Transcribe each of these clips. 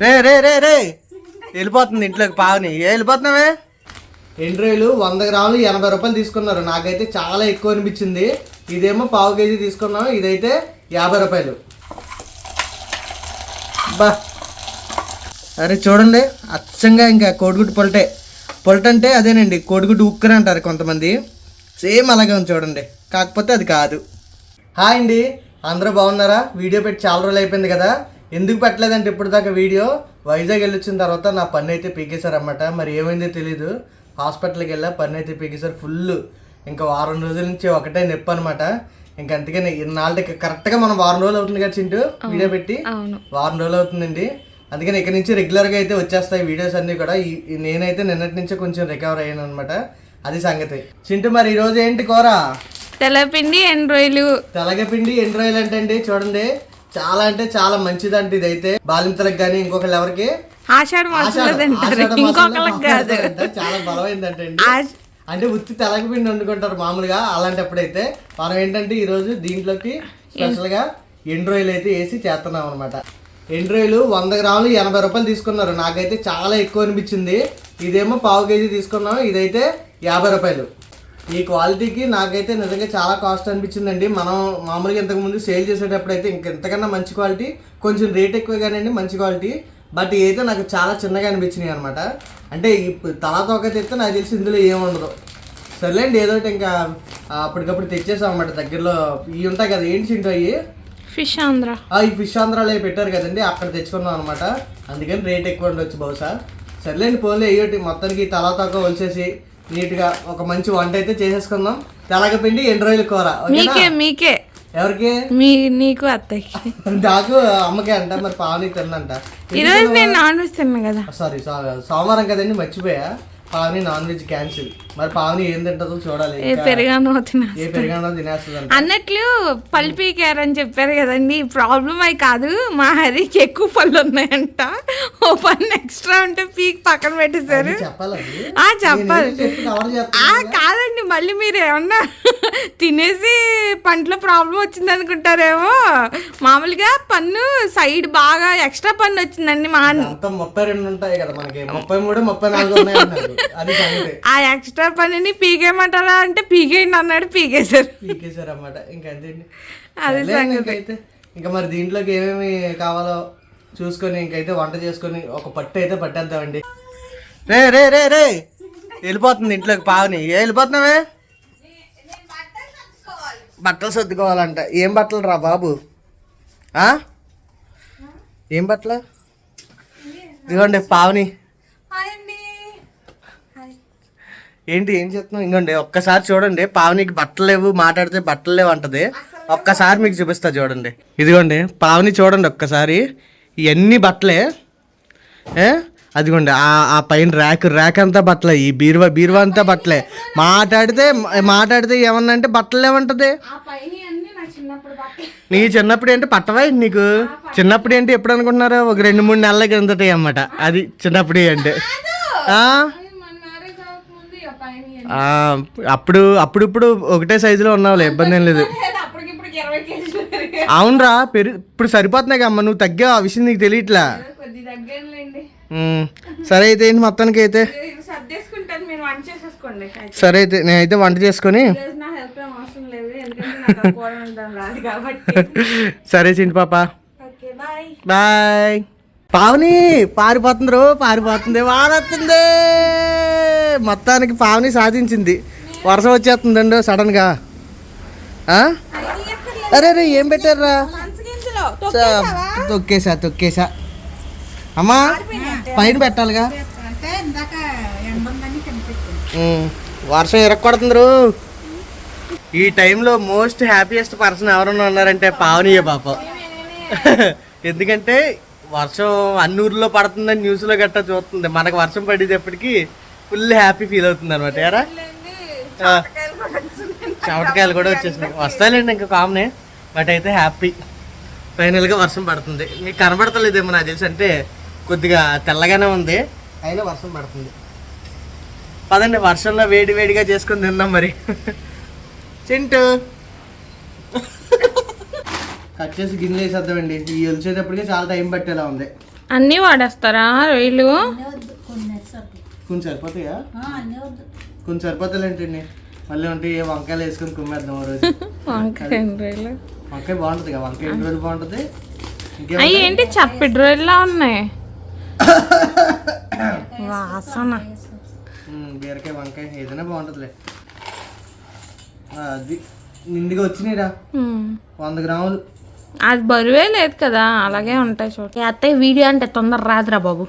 రే రే రే రే. వెళ్ళిపోతుంది ఇంట్లోకి పావని. ఏ వెళ్ళిపోతున్నావే? ఎండ్రాయిలు వంద గ్రాములు ఎనభై రూపాయలు తీసుకున్నారు. నాకైతే చాలా ఎక్కువ అనిపించింది. ఇదేమో పావు కేజీ తీసుకున్నాం ఇదైతే యాభై రూపాయలు. బా. అరే చూడండి. అచ్చంగా ఇంకా కోడిగుడ్డు పొలటే పొలట అంటే అదేనండి కోడిగుడ్డు ఉక్కని అంటారు కొంతమంది. సేమ్ అలాగే ఉంది చూడండి. కాకపోతే అది కాదు. హాయ్ అండి. అందరూ బాగున్నారా? వీడియో పెట్టి చాలా రోజులు అయిపోయింది కదా. ఎందుకు పెట్టలేదంటే ఇప్పుడు దాకా వీడియో వైజాగ్ వెళ్ళి వచ్చిన తర్వాత నా పన్ను అయితే పీకేశారన్నమాట. మరి ఏమైందో తెలీదు. హాస్పిటల్కి వెళ్ళా పన్ను అయితే పీకేశారు ఫుల్. ఇంకా వారం రోజుల నుంచి ఒకటే నొప్పి అనమాట ఇంకా అందుకని ఇన్నాళ్ళకి కరెక్ట్గా మనం వారం రోజులు అవుతుంది కదా చింటూ వీడియో పెట్టి? వారం రోజులు అవుతుందండి. అందుకని ఇక్కడ నుంచి రెగ్యులర్గా అయితే వచ్చేస్తాయి వీడియోస్ అన్నీ కూడా. నేనైతే నిన్నటి నుంచే కొంచెం రికవర్ అయ్యాను అనమాట అది సంగతి. చింటూ మరి ఈ రోజు ఏంటి కూర? తెల్లపిండి ఎన్ని రోజులు తెలగపిండి ఎన్ని రోజులు అంటే అండి చూడండి. చాలా అంటే చాలా మంచిదండి ఇదైతే. బాలింతలకు కానీ ఇంకొకళ్ళు ఎవరికి? ఆషాఢ ఇంకొకళ్ళకి కాదు. చాలా బలమైందంటే అంటే ఉత్తి తెలగపిండి వండుకుంటారు మామూలుగా అలాంటప్పుడైతే. మనం ఏంటంటే ఈ రోజు దీంట్లోకి స్పెషల్గా ఎండు రొయ్యలు అయితే వేసి చేస్తున్నాం అనమాట ఎండు రొయ్యలు వంద గ్రాములు ఎనభై రూపాయలు తీసుకున్నారు. నాకైతే చాలా ఎక్కువ అనిపించింది. ఇదేమో పావు కేజీ తీసుకున్నాం. ఇదైతే యాభై రూపాయలు. ఈ క్వాలిటీకి నాకైతే నిజంగా చాలా కాస్ట్ అనిపించిందండి. మనం మామూలుగా ఇంతకుముందు సేల్ చేసేటప్పుడు అయితే ఇంక ఇంతకన్నా మంచి క్వాలిటీ కొంచెం రేట్ ఎక్కువ కానండి మంచి క్వాలిటీ. బట్ అయితే నాకు చాలా చిన్నగా అనిపించినాయి అనమాట అంటే ఇప్పుడు తలా తోక తెస్తే నాకు తెలిసి ఇందులో ఏముండదు సర్లేండి ఏదో ఒకటి ఇంకా అప్పటికప్పుడు తెచ్చేసాం అన్నమాట దగ్గరలో. ఇవి ఉంటాయి కదా ఏంటి చింటూ అయ్యి? ఫిష్ ఆంధ్ర. ఆ, ఈ ఫిష్ ఆంధ్రాలో పెట్టారు కదండి అక్కడ తెచ్చుకున్నాం అనమాట అందుకని రేట్ ఎక్కువ ఉండొచ్చు బహుశా. సర్లేండి పోన్లే అయ్యోటి మొత్తానికి తలా తోక వచ్చేసి నీట్గా ఒక మంచి వంట అయితే చేసేసుకుందాం. తెలగపిండి ఎండు రోజుల కూర? మీకే మీకే. ఎవరికి? మీ నీకు అత్తయ్యకి. నాకు అమ్మకే అంట మరి పావని తిన్నంట. ఈరోజు నేను నాన్ వెజ్ తిన్నా కదా. సారీ సోమవారం కదండి మర్చిపోయా. Pavani non veg cancel. మరి పావని ఏం తింటుందో చూడాలి ఏ పెరిగాను ఏ పెరిగానో తినేస్తుంది అన్నట్లు పళ్ళు పీకారని చెప్పారు కదండి ప్రాబ్లం అయి కాదు మా హరికి ఎక్కువ పళ్ళు ఉన్నాయంట. ఓ పన్ను ఎక్స్ట్రా ఉంటే పీక్ పక్కన పెట్టేశారు. చెప్పాలి. కాదండి మళ్ళీ మీరు ఏమన్నా తినేసి పంటలో ప్రాబ్లం వచ్చింది అనుకుంటారేమో. మామూలుగా పన్ను సైడ్ బాగా ఎక్స్ట్రా పన్ను వచ్చిందండి మా ముప్పై రెండు ఉంటాయి కదా మనకి. ముప్పై మూడు ముప్పై నాలుగు ఉన్నాయి ఆ ఎక్స్ట్రా పన్నుని పీకేయమంటారా అంటే పీకేయండి అన్నాడు పీకేశారు. పీకేశారు అన్నమాట ఇంకా అంతేండి అది ఇంకైతే ఇంకా మరి దీంట్లోకి ఏమేమి కావాలో చూసుకొని ఇంకైతే వంట చేసుకొని ఒక పట్టు అయితే పట్టేద్దామండి. రే రే రే రే! వెళ్ళిపోతుంది ఇంట్లోకి పావని. ఏ వెళ్ళిపోతున్నావే? బట్టలు సర్దుకోవాలంట. ఏం బట్టలు రా బాబు? ఆ? ఏం బట్టలు? ఇదిగోండి పావని. ఏంటి ఏం చెప్తున్నావు? ఇంకోండి ఒక్కసారి చూడండి. పావనికి బట్టలు లేవు మాట్లాడితే బట్టలు లేవు అంటది. ఒక్కసారి మీకు చూపిస్తా చూడండి. ఇదిగోండి పావని చూడండి ఒక్కసారి. ఇవన్నీ బట్టలే. ఏ? అదిగోండి ఆ పైన ర్యాక్ ర్యాక్ అంతా బట్టలే. ఈ బీరువా బీరువా అంతా బట్టలే. మాట్లాడితే మాట్లాడితే ఏమన్నా అంటే బట్టలు లేవంటది. నీ చిన్నప్పుడు ఏంటి పట్టవా ఏంటి నీకు? చిన్నప్పుడు ఏంటి ఎప్పుడు అనుకుంటున్నారు? ఒక రెండు మూడు నెలల కిందట అన్నమాట. అది చిన్నప్పుడు అంటే? ఆ, అప్పుడు అప్పుడు ఇప్పుడు ఒకటే సైజులో ఉన్నావులే ఇబ్బంది ఏం లేదు. అవునరా పెరు ఇప్పుడు సరిపోతున్నాయి అమ్మ నువ్వు తగ్గా ఆ విషయం నీకు తెలియట్లా. సరే అయితే ఏంటి మొత్తానికి అయితే? సరే అయితే నేనైతే వంట చేసుకొని సరే చింటి పాప. బాయ్. పావని పారిపోతుంది రో పారిపోతుంది వానొస్తుంది మొత్తానికి పావని సాధించింది. వర్షం వచ్చేస్తుందండి సడన్గా. ఆ? అరే అరే ఏం పెట్టారా తొక్కేసా తొక్కేసా. అమ్మా పైన పెట్టాలిగా. వర్షం ఇరక్కొడుతుంది ఈ టైంలో మోస్ట్ హ్యాపీయెస్ట్ పర్సన్ ఎవరన్నా ఉన్నారంటే పావనియే పాపం. ఎందుకంటే వర్షం అన్నూరులో పడుతుందని న్యూస్లో గట్టా చూస్తుంది. మనకు వర్షం పడేటప్పటికీ ఫుల్ హ్యాపీ ఫీల్ అవుతుంది అనమాట ఎరా చవటకాయలు కూడా వచ్చేసినాయి. వస్తాయిలేండి ఇంకా కామనే బట్ అయితే హ్యాపీ. ఫైనల్గా వర్షం పడుతుంది. మీకు కనబడతలేదేమో నాకు తెలిసి. అంటే కొద్దిగా తెల్లగానే ఉంది అయినా వర్షం పడుతుంది. పదండి వర్షంలో వేడి వేడిగా చేసుకొని తిందాం మరి. చింటూ. కట్ చేసి గిన్నెలు వేసేద్దామండి. ఈ ఒలిచేటప్పటికే చాలా టైం పట్టేలా ఉంది. అన్నీ వాడేస్తారా? రొయ్యలు అన్నీ వద్దు కొన్ని వేస్తారు కొంచెం సరిపోతాయా? కొంచెం సరిపోతాయి ఏంటండి మళ్ళీ ఉంటే ఏ వంకాయలు వేసుకొని కుమ్మేద్దాం రోజు. వంకాయ వంకాయ బాగుంటుంది కదా వంకాయ ఎన్ని రోజులు బాగుంటుంది? అవి ఏంటి చప్పిడి ఉన్నాయి? వాసన. బీరకాయ వంకాయ ఏదైనా బాగుంటుందిలే. అది నిండుగా వచ్చినాయిరా. వంద గ్రాములు. అది బరువే లేదు కదా అలాగే ఉంటాయి చూడ. అత్తయ్య వీడియో అంటే తొందర రాదురా బాబు.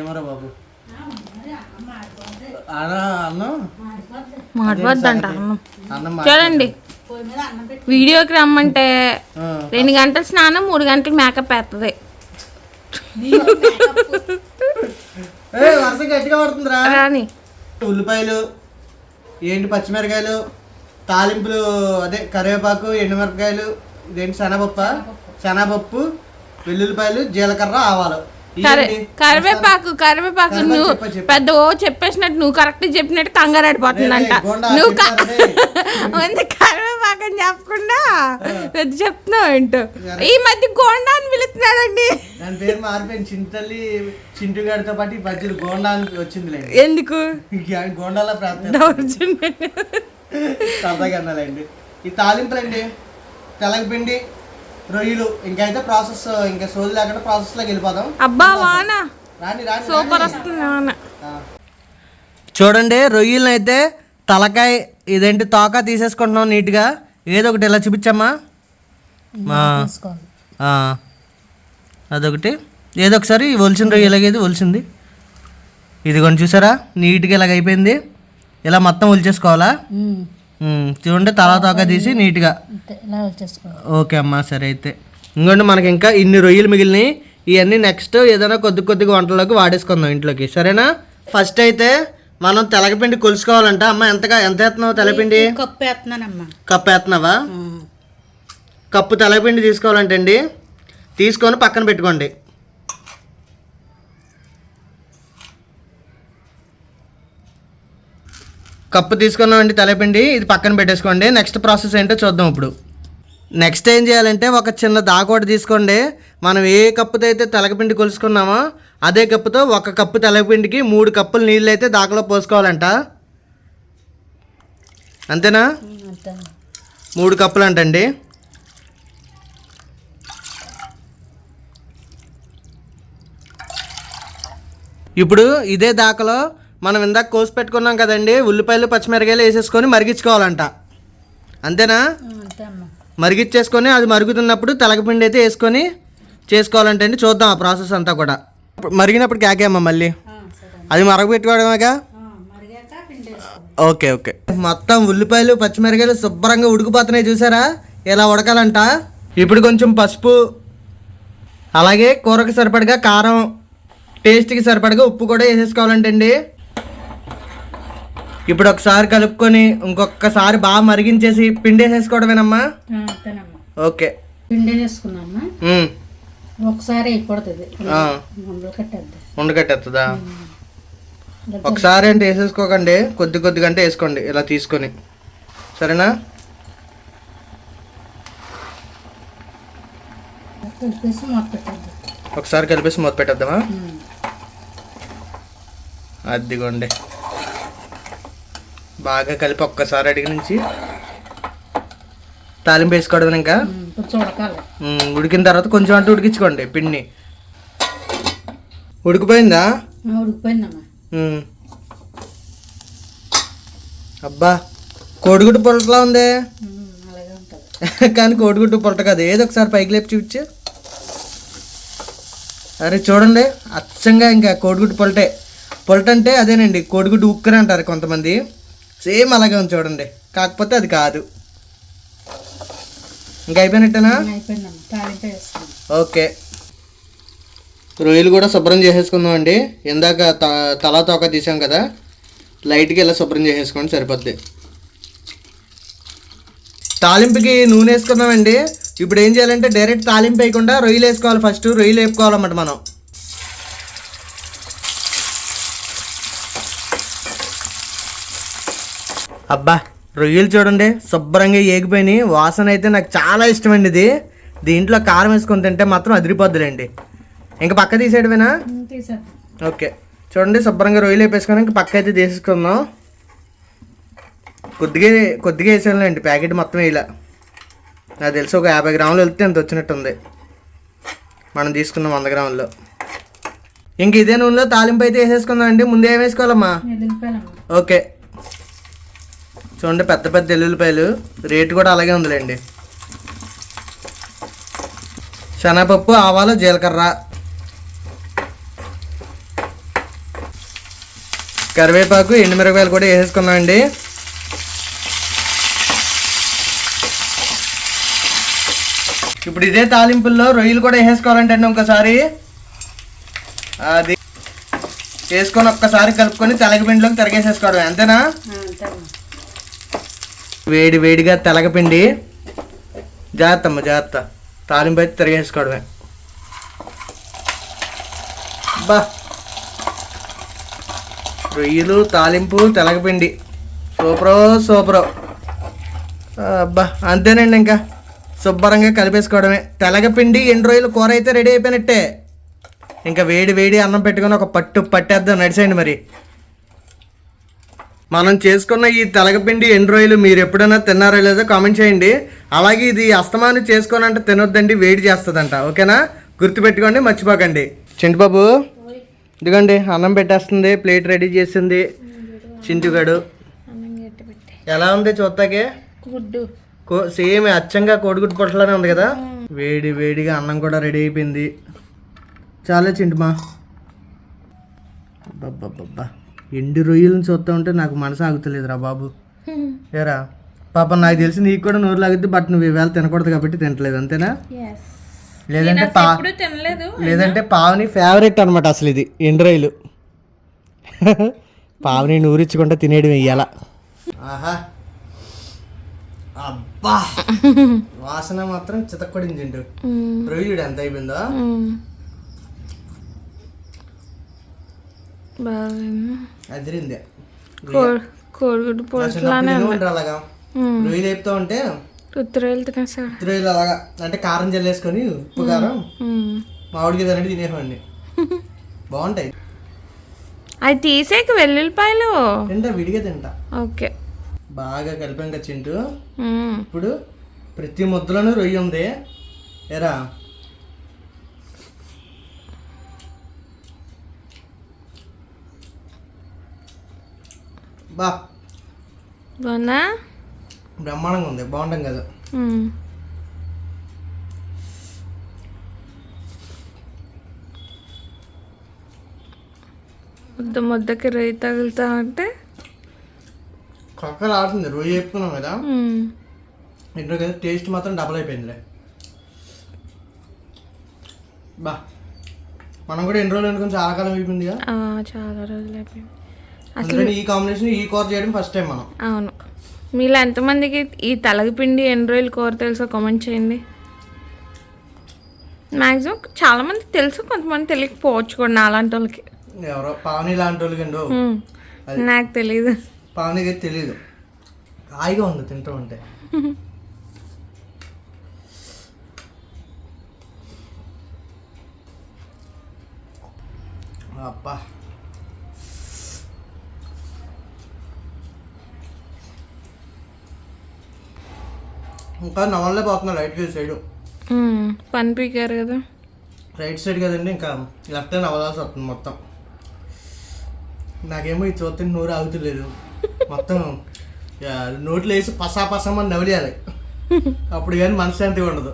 ఏమరా బాబు. అన్నా అన్నం? చూడండి పొయ్యి మీద అన్నం పెట్టి వీడియోకి రమ్మంటే రెండు గంటల స్నానం మూడు గంటలు మేకప్ వేస్తుంది రాని. ఉల్లిపాయలు ఏంటి పచ్చిమిరకాయలు తాలింపులు అదే కరివేపాకు ఎండుమిరపకాయలు ఇదేంటి శనగపప్పు. శనగపప్పు వెల్లుల్లిపాయలు జీలకర్ర ఆవాలు? కరివేపాకు కరివేపాకు నువ్వు. పెద్ద ఓ చెప్పేసినట్టు నువ్వు కరెక్ట్ చెప్పినట్టు కంగారాడిపోతుందంట నువ్వు కరివేపాకు అని చెప్పకుండా పెద్ద చెప్తున్నావు ఏంటో. ఈ మధ్య గోండా అని పిలుస్తున్నాడండి. దాని పేరు మారిపోయింది. చింతల్లి చింటు పాటు ఈ గోండా అని వచ్చిందిలే ఎందుకు? గోండాలో ప్రాంతం. దౌర్జన్యం. సరదాగా అన్నాలండి. ఈ తాలింపులండి తెలగపిండి రొయ్యలు. ఇంకైతే ప్రాసెస్ ఇంకా సోది లేకుండా ప్రాసెస్లోకి వెళ్ళిపోదాం. అబ్బా వాన. రాని రాని సూపర్ వస్తుంది వాన. చూడండి రొయ్యలను అయితే తలకాయ ఇదేంటి తోక తీసేసుకుంటున్నాం నీట్గా. ఏదో ఒకటి ఇలా చూపించమ్మా. అదొకటి. ఏదో ఒకసారి ఒలిసిన రొయ్య ఎలాగేది ఒలిసింది ఇది కొంచెం చూసారా? నీట్గా ఇలాగ అయిపోయింది. ఇలా మొత్తం ఒలిచేసుకోవాలా? చూడండి తల తోక తీసి నీట్గా. ఓకే అమ్మా సరే అయితే. ఇంకోండి మనకి ఇంకా ఇన్ని రొయ్యలు మిగిలినాయి. ఇవన్నీ నెక్స్ట్ ఏదైనా కొద్ది కొద్దిగా వంటలోకి వాడేసుకుందాం ఇంట్లోకి. సరేనా? ఫస్ట్ అయితే మనం తెలగపిండి కొలుసుకోవాలంట. అమ్మ ఎంతగా ఎంత వేస్తున్నావు తెలపిండి కప్పు వేస్తున్నానమ్మా. కప్పు వేస్తున్నావా? కప్పు తెలగపిండి తీసుకోవాలంటే అండి తీసుకొని పక్కన పెట్టుకోండి. కప్పు తీసుకున్నామండి తలపిండి ఇది పక్కన పెట్టేసుకోండి. నెక్స్ట్ ప్రాసెస్ ఏంటో చూద్దాం ఇప్పుడు. నెక్స్ట్ ఏం చేయాలంటే ఒక చిన్న దాకోట తీసుకోండి. మనం ఏ కప్పుతో అయితే తలకపిండి కొలుసుకున్నామో అదే కప్పుతో ఒక కప్పు తెలగపిండికి మూడు కప్పులు నీళ్ళు అయితే దాకలో పోసుకోవాలంట. అంతేనా? మూడు కప్పులు అంటండి ఇప్పుడు ఇదే దాకలో మనం ఇందాక కోసి పెట్టుకున్నాం కదండి ఉల్లిపాయలు పచ్చిమిరకాయలు వేసేసుకొని మరిగించుకోవాలంట. అంతేనా? మరిగిచ్చేసుకొని అది మరుగుతున్నప్పుడు తెలగపిండి అయితే వేసుకొని చేసుకోవాలంటే అండి చూద్దాం ఆ ప్రాసెస్ అంతా కూడా. మరిగినప్పుడు కేకేమ్మా మళ్ళీ? అది మరగబెట్టుకోవడమేగా? Okay okay. మొత్తం ఉల్లిపాయలు పచ్చిమిరకాయలు శుభ్రంగా ఉడికిపోతున్నాయి చూసారా? ఇలా ఉడకాలంట? ఇప్పుడు కొంచెం పసుపు అలాగే కూరకు సరిపడగా కారం టేస్ట్కి సరిపడగా ఉప్పు కూడా వేసేసుకోవాలంటండి. ఇప్పుడు ఒకసారి కలుపుకొని ఇంకొకసారి బాగా మరిగించేసి పిండి వేసేసుకోవడమేనమ్మా ఓకే. ఒకసారి అయిపోతుంది. ఉండకట్టేస్తుందా ఒకసారి అంటే వేసేసుకోకండి కొద్ది కొద్దిగా అంటే వేసుకోండి ఇలా తీసుకొని. సరేనా? ఒకసారి కలిపేసి మొదలు పెట్టేద్దామా? అదిగోండి. బాగా కలిపి ఒక్కసారి అడిగి నుంచి తాలింపు వేసుకోవడం ఇంకా? ఉడికిన తర్వాత కొంచెం అంటే ఉడికించుకోండి పిండిని ఉడికిపోయిందా. అబ్బా కోడిగుడ్డు పొలటలా ఉంది? కానీ కోడిగుడ్డు పొలట కాదు. ఏదో ఒకసారి పైకి లేపి చూపించు. అరే చూడండి. అచ్చంగా ఇంకా కోడిగుడ్డు పొలటే పొలట అంటే అదేనండి కోడిగుడ్డు ఉక్కని అంటారు కొంతమంది. సేమ్ అలాగే ఉంది చూడండి. కాకపోతే అది కాదు. ఇంకా అయిపోయినట్టేనా? ఓకే. రొయ్యలు కూడా శుభ్రం చేసేసుకుందాం అండి. ఇందాక త తలా తోక తీసాం కదా. లైట్గా ఇలా శుభ్రం చేసేసుకోండి సరిపోద్ది. తాలింపుకి నూనె వేసుకుందామండి ఇప్పుడు ఏం చేయాలంటే డైరెక్ట్ తాలింపు వేయకుండా రొయ్యలు వేసుకోవాలి ఫస్ట్. రొయ్యలు వేపుకోవాలన్నమాట మనం. అబ్బా రొయ్యలు చూడండి శుభ్రంగా ఏగిపోయినాయి. వాసన అయితే నాకు చాలా ఇష్టమండి ఇది. దీంట్లో కారం వేసుకొని తింటే మాత్రం అదిరిపోద్దులేండి. ఇంకా పక్క తీసేయడమేనా? ఓకే. చూడండి శుభ్రంగా రొయ్యలు వేపేసుకొని ఇంకా పక్క అయితే తీసేసుకుందాం. కొద్దిగా కొద్దిగా వేసానులేండి ప్యాకెట్ మొత్తం ఇలా. నాకు తెలిసి ఒక యాభై గ్రాములు వెళ్తే ఎంత వచ్చినట్టుంది. మనం తీసుకున్న వంద గ్రాముల్లో. ఇంక ఇదే నూనెలో తాలింపు అయితే వేసేసుకుందాం అండి ముందు ఏం వేసుకోవాలమ్మా? ఓకే. చూడండి పెద్ద పెద్ద ఎల్లుల్లిపాయలు. రేటు కూడా అలాగే ఉందిలేండి. శనగపప్పు ఆవాలు జీలకర్ర. కరివేపాకు ఎండుమిరపకాయలు కూడా వేసేసుకున్నామండి ఇప్పుడు ఇదే తాలింపుల్లో రొయ్యలు కూడా వేసేసుకోవాలంటే అండి ఇంకోసారి. అది వేసుకొని ఒక్కసారి కలుపుకొని తెలగపిండిలోకి తిరగేసేసుకోవడం అంతేనా? వేడి వేడిగా తెలగపిండి. జాగ్రత్త అమ్మ జాగ్రత్త తాలింపు అయితే తిరిగేసుకోవడమే. బా. రొయ్యలు తాలింపు తెలగపిండి. సూపరో సూపరో. అబ్బా అంతేనండి ఇంకా. శుభ్రంగా కలిపేసుకోవడమే. తెలగపిండి ఎండు రొయ్యలు కూర అయితే రెడీ అయిపోయినట్టే. ఇంకా వేడి వేడి అన్నం పెట్టుకొని ఒక పట్టు పట్టేద్దాం. నడిచేయండి మరి. మనం చేసుకున్న ఈ తెలగపిండి ఎండు రొయ్యలు మీరు ఎప్పుడైనా తిన్నారో లేదో కామెంట్ చేయండి. అలాగే ఇది అస్తమాను చేసుకోనంటే తినొద్దండి వేడి చేస్తుందంట. ఓకేనా? గుర్తుపెట్టుకోండి మర్చిపోకండి. చింటిబాబు ఇదిగోండి అన్నం పెట్టేస్తుంది ప్లేట్ రెడీ చేసింది. చింటుగాడు. ఎలా ఉంది చూస్తాకే సేమ్ అచ్చంగా కోడిగుడ్డు పొట్టలానే ఉంది కదా? వేడి వేడిగా అన్నం కూడా రెడీ అయిపోయింది. చాలా చింటుమా. అబ్బబ్బబ్బబ్బా. ఎండు రొయ్యలను చూస్తూ ఉంటే నాకు మనసు ఆగుతలేదురా బాబు. ఏరా? పాపం నాకు తెలిసి నీకు కూడా నోరు లాగిద్ది బట్ నువ్వు ఈవేళ తినకూడదు కాబట్టి తినట్లేదు అంతేనా? లేదంటే పా లేదంటే పావని ఫేవరెట్ అనమాట అసలు ఇది ఎండు రొయ్యలు. పావని నూరించకుండా తినేయడం ఇయ్యాల. ఆహా. అబ్బా. వాసన మాత్రం చితక్కొడింది చింటు రొయ్యలు ఎంత అయిపోయిందో బాగా అదిరింది. కోడిగుడ్డు నా చిన్నప్పుడు తినేవాడిని అలాగా. రొయ్యలు వేపుతా ఉంటే రుద్దురాయలు తినేసాడు అలాగా అంటే కారం జల్లేసుకొని ఉప్పు కారం మామిడికి తినట్టు తినేవాడిని బాగుంటాయి. అవి తీసేకి వెల్లుల్లిపాయలు. తింటా విడిగా తింటా. ఓకే. బాగా కలిపాం కదా చింటూ. ఇప్పుడు ప్రతి ముద్దలోనూ రొయ్య ఉంది. ఎరా? బా. బాగుందా? బ్రహ్మాండంగా ఉంది బాగుంటాం కదా. ముద్ద ముద్దకి రొయ్య తగులుతా ఉంటే? కక్కలు ఆడుతుంది రొయ్య వేపుకున్నాం కదా. ఇంట్లో కదా టేస్ట్ మాత్రం డబల్ అయిపోయిందిలే. బా. మనం కూడా ఎన్ని రోజులు అనుకుని చాలా కాలం అయిపోయింది కదా చాలా రోజులు అయిపోయింది. అందుకని ఈ కాంబినేషన్ ఈ కూర చేయడం ఫస్ట్ టైం మనం. అవును. మీలో ఎంతమందికి ఈ తలగపిండి ఎన్ని రోజులు కూర తెలుసో కామెంట్ చేయండి. మ్యాక్సిమం చాలామంది తెలుసు కొంతమంది తెలియకపోవచ్చు కూడా అలాంటి వాళ్ళకి. ఎవరో పావని లాంటి వాళ్ళకండు మ్మ్. నాకు తెలియదు పావనికి తెలియదు హాయిగా ఉంది తింటూ ఉంటే అబ్బా. ఇంకా నవల్లే పోతున్నా రైట్ సైడ్. పని పీకారు కదా. రైట్ సైడ్ కదండి ఇంకా లెఫ్ట్ హ్యాండ్ అవ్వాల్సి వస్తుంది మొత్తం. నాకేమో ఇది చూస్తే నోరు ఆగుతలేదు. మొత్తం నోట్లో వేసి పసా పసామని నవలియాలి. అప్పుడు కానీ మనశ్శాంతి ఉండదు.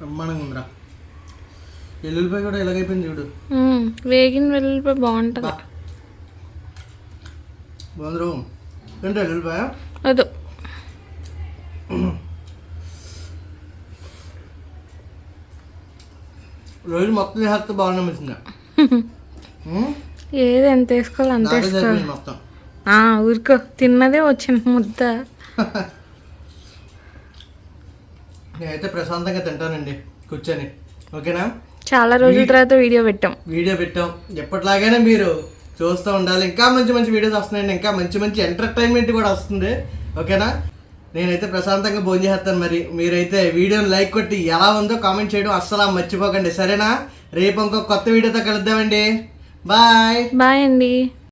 బ్రహ్మాండంగా ఉందిరా. ఎల్లుల్లిపాయ కూడా ఎలాగైపోయింది చూడు. వేగిన వెల్లుల్లిపాయ బాగుంటుంది. బాగుంది ఏంటో ఎల్లుల్లిపాయ వద్దు రోజు మొత్తం చేస్తే బాగున్నా మిషన్ ఏది ఎంత వేసుకోవాలి అంత మొత్తం. ఆ, ఊరుకో. తిన్నదే వచ్చిన ముద్ద. నేనైతే ప్రశాంతంగా తింటానండి కూర్చొని. ఓకేనా? చాలా రోజుల తర్వాత వీడియో పెట్టాం. వీడియో పెట్టాం. ఎప్పటిలాగానే మీరు చూస్తూ ఉండాలి. ఇంకా మంచి మంచి వీడియోస్ వస్తున్నాయండి. ఇంకా మంచి మంచి ఎంటర్టైన్మెంట్ కూడా వస్తుంది. ఓకేనా? నేనైతే ప్రశాంతంగా భోజనం చేస్తాను మరి. మీరైతే వీడియోని లైక్ కొట్టి ఎలా ఉందో కామెంట్ చేయడం అస్సలు మర్చిపోకండి. సరేనా? రేపు ఇంకో కొత్త వీడియోతో కలుద్దామండి. బాయ్ బాయ్ అండి.